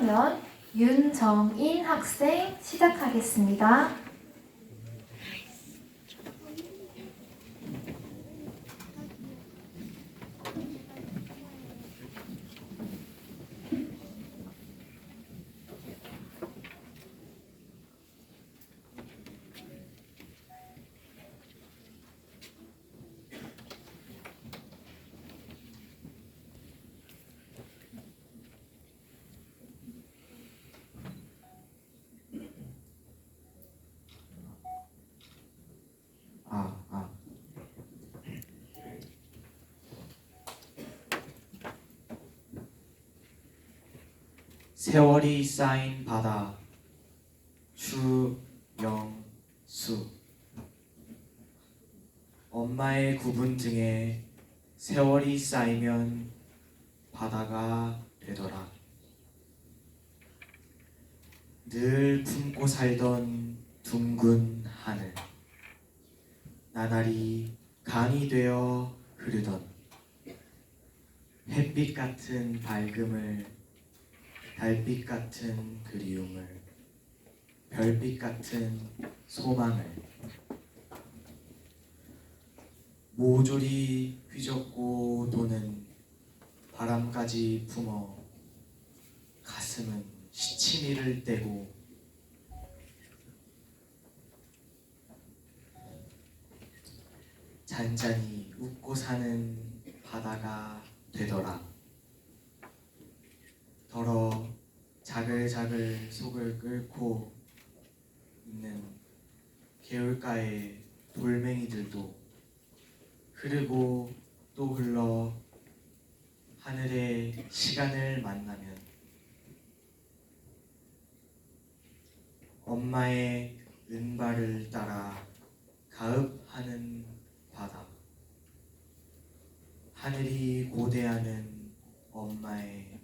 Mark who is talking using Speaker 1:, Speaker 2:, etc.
Speaker 1: 3학년 윤정인 학생 시작하겠습니다.
Speaker 2: 세월이 쌓인 바다. 주영수. 엄마의 구분 등에 세월이 쌓이면 바다가 되더라. 늘 품고 살던 둥근 하늘. 나날이 강이 되어 흐르던 햇빛 같은 밝음을 달빛 같은 그리움을 별빛 같은 소망을 모조리 휘젓고 도는 바람까지 품어 가슴은 시치미를 떼고 잔잔히 웃고 사는 바다가 되더라. 더러 자글자글 속을 끓고 있는 개울가의 돌멩이들도 흐르고 또 흘러 하늘의 시간을 만나면 엄마의 은발을 따라 가읍하는 바다 하늘이 고대하는 엄마의